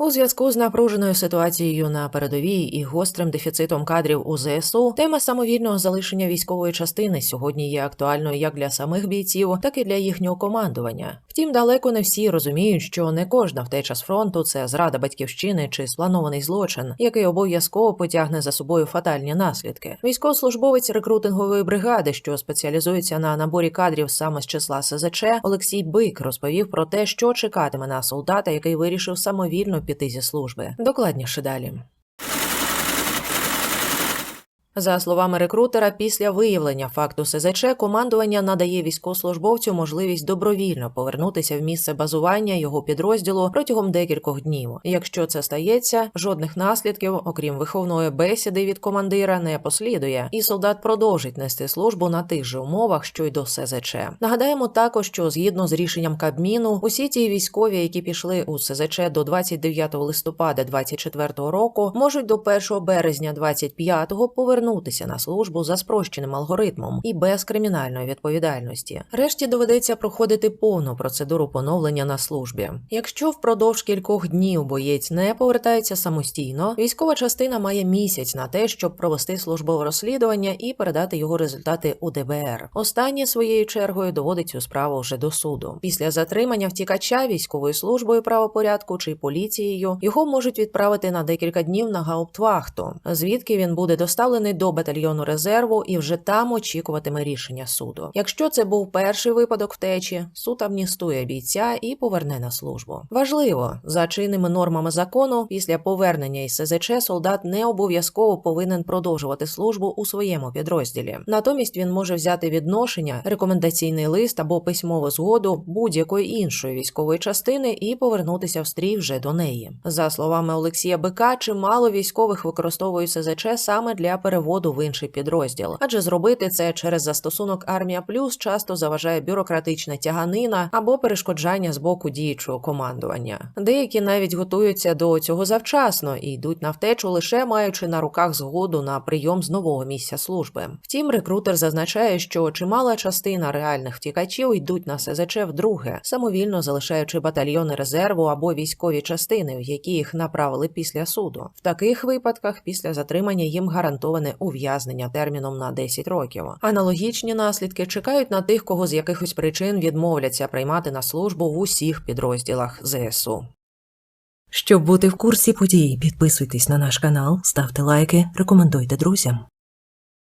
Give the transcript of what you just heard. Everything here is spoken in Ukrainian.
У зв'язку з напруженою ситуацією на передовій і гострим дефіцитом кадрів у ЗСУ, тема самовільного залишення військової частини сьогодні є актуальною як для самих бійців, так і для їхнього командування. Втім, далеко не всі розуміють, що не кожна втеча з фронту це зрада батьківщини чи спланований злочин, який обов'язково потягне за собою фатальні наслідки. Військовослужбовець рекрутингової бригади, що спеціалізується на наборі кадрів саме з числа СЗЧ, Олексій Бик розповів про те, що чекатиме на солдата, який вирішив самовільно піти зі служби. Докладніше далі. За словами рекрутера, після виявлення факту СЗЧ командування надає військовослужбовцю можливість добровільно повернутися в місце базування його підрозділу протягом декількох днів. Якщо це стається, жодних наслідків, окрім виховної бесіди від командира, не послідує, і солдат продовжить нести службу на тих же умовах, що й до СЗЧ. Нагадаємо також, що згідно з рішенням Кабміну, усі ті військові, які пішли у СЗЧ до 29 листопада 2024 року, можуть до 1 березня 2025 повернутися на службу за спрощеним алгоритмом і без кримінальної відповідальності. Решті доведеться проходити повну процедуру поновлення на службі. Якщо впродовж кількох днів боєць не повертається самостійно, військова частина має місяць на те, щоб провести службове розслідування і передати його результати у ДБР. Останнє своєю чергою доводить цю справу вже до суду. Після затримання втікача військовою службою правопорядку чи поліцією його можуть відправити на декілька днів на гауптвахту, звідки він буде доставлений до батальйону резерву і вже там очікуватиме рішення суду. Якщо це був перший випадок втечі, суд амністує бійця і поверне на службу. Важливо за чинними нормами закону, після повернення із СЗЧ солдат не обов'язково повинен продовжувати службу у своєму підрозділі. Натомість він може взяти відношення, рекомендаційний лист або письмову згоду будь-якої іншої військової частини і повернутися в стрій вже до неї. За словами Олексія Бика, чимало військових використовують СЗЧ саме для переводу в інший підрозділ, адже зробити це через застосунок Армія Плюс часто заважає бюрократична тяганина або перешкоджання з боку діючого командування. Деякі навіть готуються до цього завчасно і йдуть на втечу лише маючи на руках згоду на прийом з нового місця служби. Втім, рекрутер зазначає, що чимала частина реальних втікачів йдуть на СЗЧ вдруге, самовільно залишаючи батальйони резерву або військові частини, в які їх направили після суду. В таких випадках після затримання їм гарантоване ув'язнення терміном на 10 років. Аналогічні наслідки чекають на тих, кого з якихось причин відмовляться приймати на службу в усіх підрозділах ЗСУ. Щоб бути в курсі подій, підписуйтесь на наш канал, ставте лайки, рекомендуйте друзям.